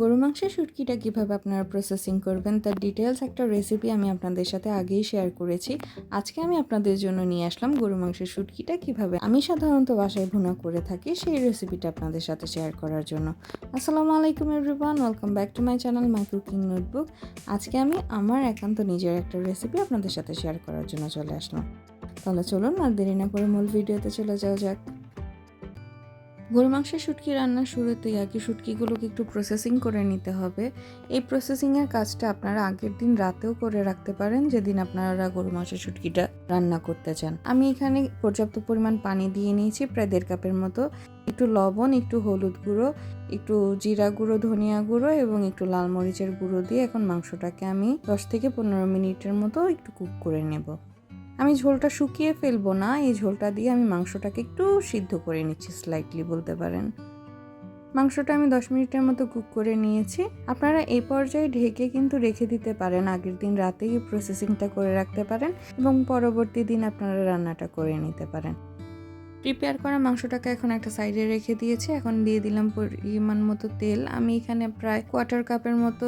গরু মাংসের শুটকিটা কীভাবে আপনারা প্রসেসিং করবেন, তার ডিটেলস একটা রেসিপি আমি আপনাদের সাথে আগেই শেয়ার করেছি। আজকে আমি আপনাদের জন্য নিয়ে আসলাম গরু মাংসের শুটকিটা কীভাবে আমি সাধারণত বাসায় ভুনা করে থাকি, সেই রেসিপিটা আপনাদের সাথে শেয়ার করার জন্য। আসসালামু আলাইকুম everyone welcome back to my channel my cooking notebook আজকে আমি আমার একান্ত নিজের একটা রেসিপি আপনাদের সাথে শেয়ার করার জন্য চলে আসলাম। তাহলে চলুন আর দেরি না করে মূল ভিডিওতে চলে যাওয়া যাক। গরু মাংসের শুটকি রান্নার শুরুতেই আগে শুটকিগুলোকে একটু প্রসেসিং করে নিতে হবে। এই প্রসেসিংয়ের কাজটা আপনারা আগের দিন রাতেও করে রাখতে পারেন যেদিন আপনারা গরু মাংসের শুটকিটা রান্না করতে চান। আমি এখানে পর্যাপ্ত পরিমাণ পানি দিয়ে নিয়েছি, প্রায় দেড় কাপের মতো। একটু লবণ, একটু হলুদ গুঁড়ো, একটু জিরা গুঁড়ো, ধনিয়া গুঁড়ো এবং একটু লাল মরিচের গুঁড়ো দিয়ে এখন মাংসটাকে আমি দশ থেকে পনেরো মিনিটের মতো একটু কুক করে নেব। আমি ঝোলটা শুকিয়ে ফেলব না, এই ঝোলটা দিয়ে আমি মাংসটাকে একটু সিদ্ধ করে নিচ্ছি স্লাইটলি বলতে পারেন। মাংসটা আমি দশ মিনিটের মতো কুক করে নিয়েছি। আপনারা এই পর্যায়ে ঢেকে কিন্তু রেখে দিতে পারেন, আগের দিন রাতেই প্রসেসিংটা করে রাখতে পারেন এবং পরবর্তী দিন আপনারা রান্নাটা করে নিতে পারেন। প্রিপেয়ার করা মাংসটাকে এখন একটা সাইডে রেখে দিয়েছি, এখন দিয়ে দিলাম পরিমাণ মতো তেল। আমি এখানে প্রায় কোয়ার্টার কাপের মতো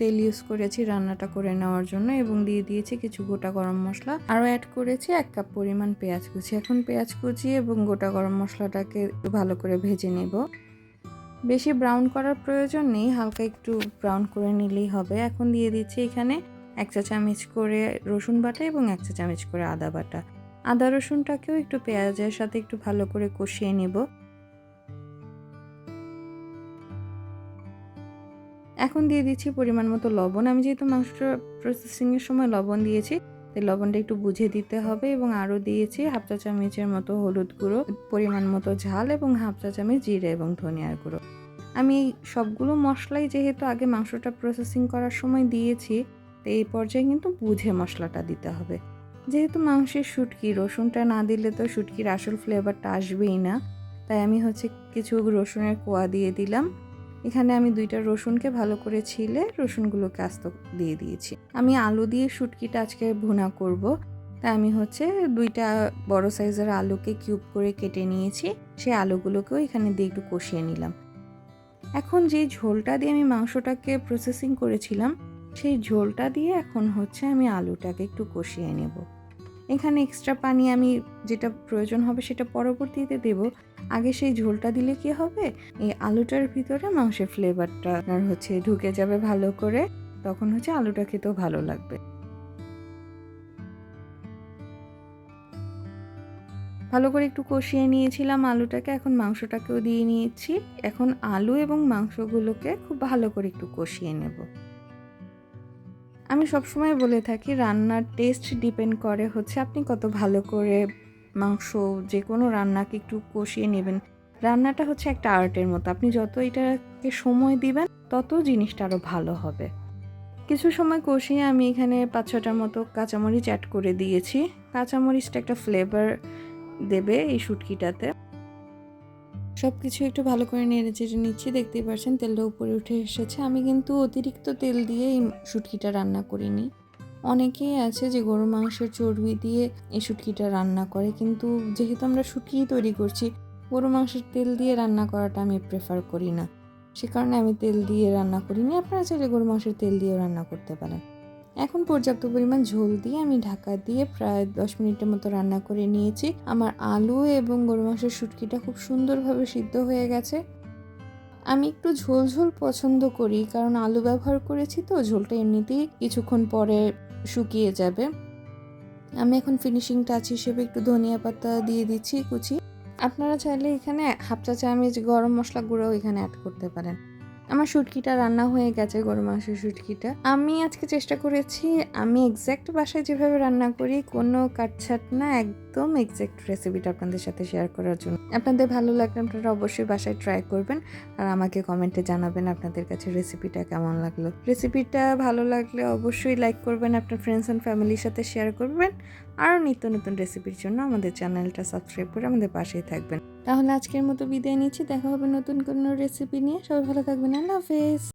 তেল ইউজ করেছি রান্নাটা করে নেওয়ার জন্য এবং দিয়ে দিয়েছি কিছু গোটা গরম মশলা। আরও অ্যাড করেছি এক কাপ পরিমাণ পেঁয়াজ কুচি। এখন পেঁয়াজ কুচি এবং গোটা গরম মশলাটাকে ভালো করে ভেজে নেব। বেশি ব্রাউন করার প্রয়োজন নেই, হালকা একটু ব্রাউন করে নিলেই হবে। এখন দিয়ে দিচ্ছি এখানে এক চা চামচ করে রসুন বাটা এবং এক চা চামচ করে আদা বাটা। আদা রসুনটাকেও একটু পেঁয়াজের সাথে একটু ভালো করে কষিয়ে নেব। এখন দিয়ে দিচ্ছি পরিমাণ মতো লবণ। আমি যেহেতু মাংসটা প্রসেসিংয়ের সময় লবণ দিয়েছি, তাই লবণটা একটু বুঝে দিতে হবে এবং আরও দিয়েছি হাফ চা চামচের মতো হলুদ গুঁড়ো, পরিমাণ মতো ঝাল এবং হাফ চা চামচ জিরে এবং ধনিয়ার গুঁড়ো। আমি সবগুলো মশলাই যেহেতু আগে মাংসটা প্রসেসিং করার সময় দিয়েছি তো এই পর্যায়ে কিন্তু বুঝে মশলাটা দিতে হবে। যেহেতু মাংসের শুটকি, রসুনটা না দিলে তো শুটকির আসল ফ্লেভারটা আসবেই না, তাই আমি হচ্ছে কিছু রসুনের কোয়া দিয়ে দিলাম। এখানে আমি দুইটা রসুনকে ভালো করে ছিলে রসুনগুলোকে আস্ত দিয়ে দিয়েছি। আমি আলু দিয়ে শুটকিটা আজকে ভুনা করব। তাই আমি হচ্ছে দুইটা বড় সাইজের আলুকে কিউব করে কেটে নিয়েছি। সেই আলুগুলোকেও এখানে দিয়ে একটু কষিয়ে নিলাম। এখন যে ঝোলটা দিয়ে আমি মাংসটাকে প্রসেসিং করেছিলাম, সেই ঝোলটা দিয়ে এখন হচ্ছে আমি আলুটাকে একটু কষিয়ে নেব। এখানে এক্সট্রা পানি আমি যেটা প্রয়োজন হবে সেটা পরবর্তীতে দেব। আগে সেই ঝোলটা দিলে কি হবে? এই আলুটার ভিতরে মাংসের ফ্লেভারটা আপনার হচ্ছে ঢুকে যাবে ভালো করে। তখন হচ্ছে আলুটা খেতেও ভালো লাগবে। ভালো করে একটু কষিয়ে নিয়েছিলাম আলুটাকে। এখন মাংসটাকেও দিয়ে নিয়েছি। এখন আলু এবং মাংসগুলোকে খুব ভালো করে একটু কষিয়ে নেব। আমি সবসময় বলে থাকি, রান্নার টেস্ট ডিপেন্ড করে হচ্ছে আপনি কত ভালো করে মাংস যে কোনো রান্নাকে একটু কষিয়ে নেবেন। রান্নাটা হচ্ছে একটা আর্টের মতো। আপনি যত এটাকে সময় দিবেন, তত জিনিসটা আরও ভালো হবে। কিছু সময় কষিয়ে আমি এখানে পাঁচ ছটার মতো কাঁচামরিচ অ্যাড করে দিয়েছি। কাঁচামরিচটা একটা ফ্লেভার দেবে এই শুটকিটাতে। সব কিছু একটু ভালো করে নেড়ে চেড়ে নিচ্ছি, দেখতেই পাচ্ছেন তেলটা উপরে উঠে এসেছে। আমি কিন্তু অতিরিক্ত তেল দিয়ে এই শুটকিটা রান্না করিনি। অনেকেই আছে যে গরু মাংসের চর্বি দিয়ে এই শুটকিটা রান্না করে, কিন্তু যেহেতু আমরা শুটকি তৈরি করছি গরু মাংসের তেল দিয়ে রান্না করাটা আমি প্রেফার করি না। সে কারণে আমি তেল দিয়ে রান্না করিনি। আপনারা চাইলে গরু মাংসের তেল দিয়েও রান্না করতে পারেন। এখন পর্যাপ্ত পরিমাণ ঝোল দিয়ে আমি ঢাকা দিয়ে প্রায় দশ মিনিটের মতো রান্না করে নিয়েছি। আমার আলু এবং গরু মাংসের শুটকিটা খুব সুন্দরভাবে সিদ্ধ হয়ে গেছে। আমি একটু ঝোল ঝোল পছন্দ করি, কারণ আলু ব্যবহার করেছি তো, ঝোলটা এমনিতেই কিছুক্ষণ পরে শুকিয়ে যাবে। আমি এখন ফিনিশিং টাচ হিসেবে একটু ধনিয়া পাতা দিয়ে দিচ্ছি, কুচি। আপনারা চাইলে এখানে হাফ চা চামচ গরম মশলা গুঁড়োও এখানে অ্যাড করতে পারেন। আমার শুটকিটা রান্না হয়ে গেছে গরম মাংসের শুটকিটা। আমি আজকে চেষ্টা করেছি, আমি এক্স্যাক্ট বাসায় যেভাবে রান্না করি, কোনো কাটছাট না একদম এক্স্যাক্ট রেসিপিটা আপনাদের সাথে শেয়ার করার জন্য। আপনাদের ভালো লাগলে আপনারা অবশ্যই বাসায় ট্রাই করবেন আর আমাকে কমেন্টে জানাবেন আপনাদের কাছে রেসিপিটা কেমন লাগল। রেসিপিটা ভালো লাগলে অবশ্যই লাইক করবেন, আপনার ফ্রেন্ডস অ্যান্ড ফ্যামিলির সাথে শেয়ার করবেন আরও নিত্য নতুন রেসিপির জন্য আমাদের চ্যানেলটা সাবস্ক্রাইব করে আমাদের পাশেই থাকবেন। তাহলে আজকের মতো বিদায় নিচ্ছি, দেখা হবে নতুন কোনো রেসিপি নিয়ে। সবাই ভালো থাকবেন, আল্লাহ হাফেজ।